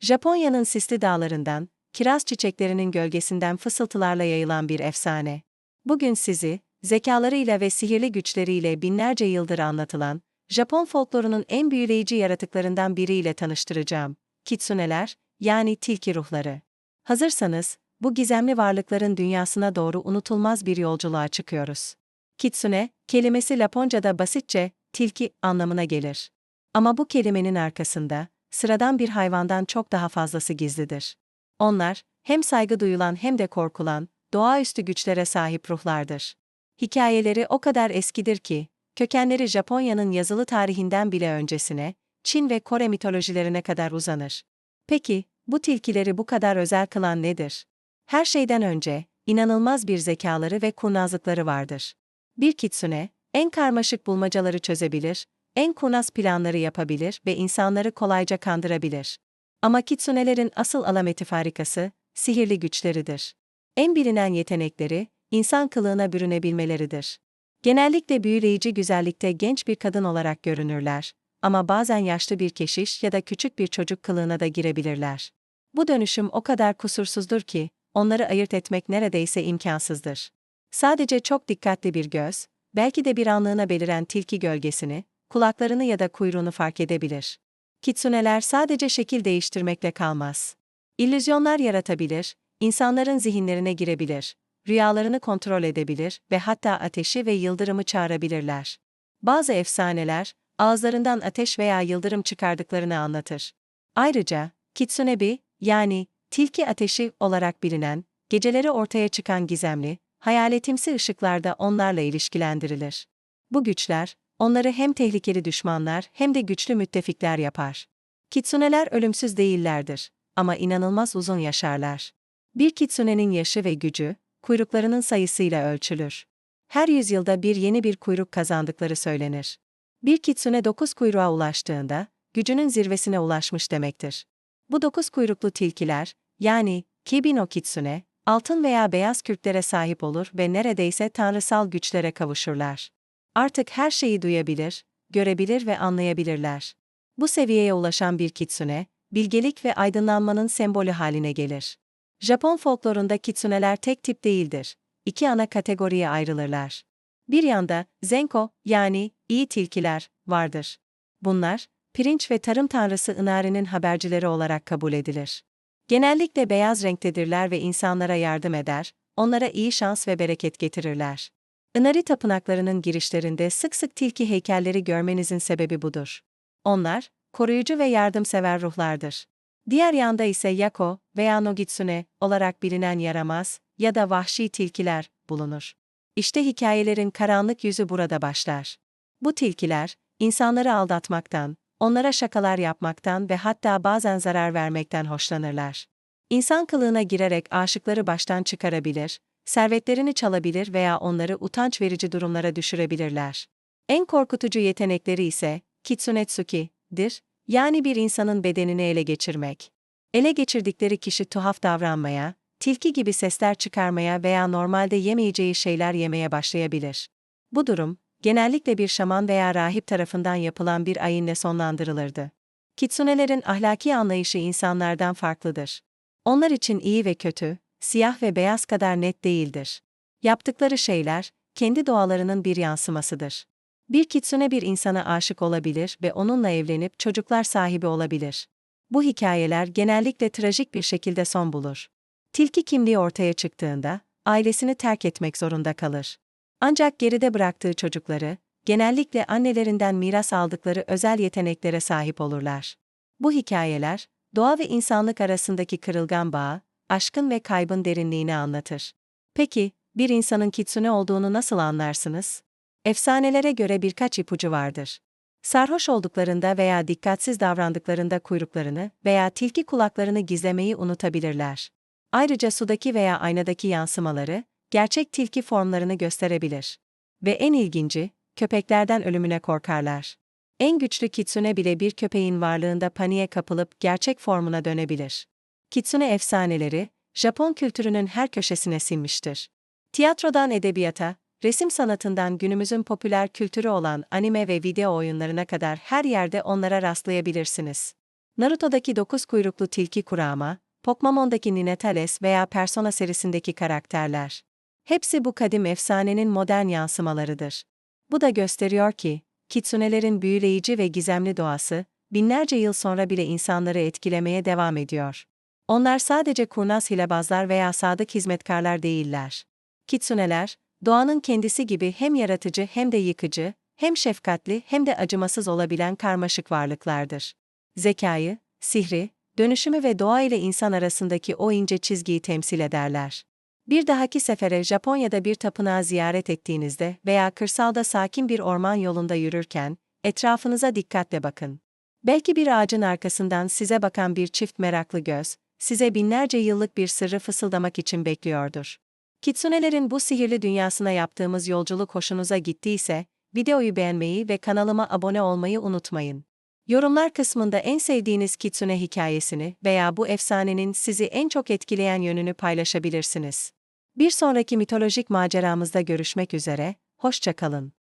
Japonya'nın sisli dağlarından, kiraz çiçeklerinin gölgesinden fısıltılarla yayılan bir efsane. Bugün sizi, zekalarıyla ve sihirli güçleriyle binlerce yıldır anlatılan, Japon folklorunun en büyüleyici yaratıklarından biriyle tanıştıracağım. Kitsuneler, yani tilki ruhları. Hazırsanız, bu gizemli varlıkların dünyasına doğru unutulmaz bir yolculuğa çıkıyoruz. Kitsune, kelimesi Laponca'da basitçe, tilki anlamına gelir. Ama bu kelimenin arkasında, sıradan bir hayvandan çok daha fazlası gizlidir. Onlar, hem saygı duyulan hem de korkulan, doğaüstü güçlere sahip ruhlardır. Hikayeleri o kadar eskidir ki, kökenleri Japonya'nın yazılı tarihinden bile öncesine, Çin ve Kore mitolojilerine kadar uzanır. Peki, bu tilkileri bu kadar özel kılan nedir? Her şeyden önce, inanılmaz bir zekaları ve kurnazlıkları vardır. Bir kitsune, en karmaşık bulmacaları çözebilir, en kurnaz planları yapabilir ve insanları kolayca kandırabilir. Ama kitsunelerin asıl alameti farikası, sihirli güçleridir. En bilinen yetenekleri, insan kılığına bürünebilmeleridir. Genellikle büyüleyici güzellikte genç bir kadın olarak görünürler ama bazen yaşlı bir keşiş ya da küçük bir çocuk kılığına da girebilirler. Bu dönüşüm o kadar kusursuzdur ki, onları ayırt etmek neredeyse imkansızdır. Sadece çok dikkatli bir göz, belki de bir anlığına beliren tilki gölgesini, kulaklarını ya da kuyruğunu fark edebilir. Kitsuneler sadece şekil değiştirmekle kalmaz. İllüzyonlar yaratabilir, insanların zihinlerine girebilir, rüyalarını kontrol edebilir ve hatta ateşi ve yıldırımı çağırabilirler. Bazı efsaneler, ağızlarından ateş veya yıldırım çıkardıklarını anlatır. Ayrıca, Kitsunebi, yani tilki ateşi olarak bilinen, geceleri ortaya çıkan gizemli, hayaletimsi ışıklarda onlarla ilişkilendirilir. Bu güçler, onları hem tehlikeli düşmanlar hem de güçlü müttefikler yapar. Kitsuneler ölümsüz değillerdir ama inanılmaz uzun yaşarlar. Bir kitsunenin yaşı ve gücü, kuyruklarının sayısıyla ölçülür. Her yüzyılda bir yeni bir kuyruk kazandıkları söylenir. Bir kitsune dokuz kuyruğa ulaştığında, gücünün zirvesine ulaşmış demektir. Bu dokuz kuyruklu tilkiler, yani Kibino kitsune, altın veya beyaz kürklere sahip olur ve neredeyse tanrısal güçlere kavuşurlar. Artık her şeyi duyabilir, görebilir ve anlayabilirler. Bu seviyeye ulaşan bir kitsune, bilgelik ve aydınlanmanın sembolü haline gelir. Japon folklorunda kitsuneler tek tip değildir. İki ana kategoriye ayrılırlar. Bir yanda, zenko, yani iyi tilkiler, vardır. Bunlar, pirinç ve tarım tanrısı Inari'nin habercileri olarak kabul edilir. Genellikle beyaz renktedirler ve insanlara yardım eder, onlara iyi şans ve bereket getirirler. Inari tapınaklarının girişlerinde sık sık tilki heykelleri görmenizin sebebi budur. Onlar, koruyucu ve yardımsever ruhlardır. Diğer yanda ise Yako veya Nogitsune olarak bilinen yaramaz ya da vahşi tilkiler bulunur. İşte hikayelerin karanlık yüzü burada başlar. Bu tilkiler, insanları aldatmaktan, onlara şakalar yapmaktan ve hatta bazen zarar vermekten hoşlanırlar. İnsan kılığına girerek aşıkları baştan çıkarabilir, servetlerini çalabilir veya onları utanç verici durumlara düşürebilirler. En korkutucu yetenekleri ise kitsunetsuki'dir, yani bir insanın bedenini ele geçirmek. Ele geçirdikleri kişi tuhaf davranmaya, tilki gibi sesler çıkarmaya veya normalde yemeyeceği şeyler yemeye başlayabilir. Bu durum, genellikle bir şaman veya rahip tarafından yapılan bir ayinle sonlandırılırdı. Kitsunelerin ahlaki anlayışı insanlardan farklıdır. Onlar için iyi ve kötü, siyah ve beyaz kadar net değildir. Yaptıkları şeyler, kendi doğalarının bir yansımasıdır. Bir kitsune bir insana aşık olabilir ve onunla evlenip çocuklar sahibi olabilir. Bu hikayeler genellikle trajik bir şekilde son bulur. Tilki kimliği ortaya çıktığında, ailesini terk etmek zorunda kalır. Ancak geride bıraktığı çocukları, genellikle annelerinden miras aldıkları özel yeteneklere sahip olurlar. Bu hikayeler, doğa ve insanlık arasındaki kırılgan bağı, aşkın ve kaybın derinliğini anlatır. Peki, bir insanın kitsune olduğunu nasıl anlarsınız? Efsanelere göre birkaç ipucu vardır. Sarhoş olduklarında veya dikkatsiz davrandıklarında kuyruklarını veya tilki kulaklarını gizlemeyi unutabilirler. Ayrıca sudaki veya aynadaki yansımaları, gerçek tilki formlarını gösterebilir. Ve en ilginci, köpeklerden ölümüne korkarlar. En güçlü kitsune bile bir köpeğin varlığında paniğe kapılıp gerçek formuna dönebilir. Kitsune efsaneleri, Japon kültürünün her köşesine sinmiştir. Tiyatrodan edebiyata, resim sanatından günümüzün popüler kültürü olan anime ve video oyunlarına kadar her yerde onlara rastlayabilirsiniz. Naruto'daki dokuz kuyruklu tilki Kurama, Pokemon'daki Ninetales veya Persona serisindeki karakterler. Hepsi bu kadim efsanenin modern yansımalarıdır. Bu da gösteriyor ki, kitsunelerin büyüleyici ve gizemli doğası, binlerce yıl sonra bile insanları etkilemeye devam ediyor. Onlar sadece kurnaz hilebazlar veya sadık hizmetkarlar değiller. Kitsuneler, doğanın kendisi gibi hem yaratıcı hem de yıkıcı, hem şefkatli hem de acımasız olabilen karmaşık varlıklardır. Zekayı, sihri, dönüşümü ve doğa ile insan arasındaki o ince çizgiyi temsil ederler. Bir dahaki sefere Japonya'da bir tapınağı ziyaret ettiğinizde veya kırsalda sakin bir orman yolunda yürürken, etrafınıza dikkatle bakın. Belki bir ağacın arkasından size bakan bir çift meraklı göz, size binlerce yıllık bir sırrı fısıldamak için bekliyordur. Kitsunelerin bu sihirli dünyasına yaptığımız yolculuk hoşunuza gittiyse, videoyu beğenmeyi ve kanalıma abone olmayı unutmayın. Yorumlar kısmında en sevdiğiniz kitsune hikayesini veya bu efsanenin sizi en çok etkileyen yönünü paylaşabilirsiniz. Bir sonraki mitolojik maceramızda görüşmek üzere, hoşça kalın.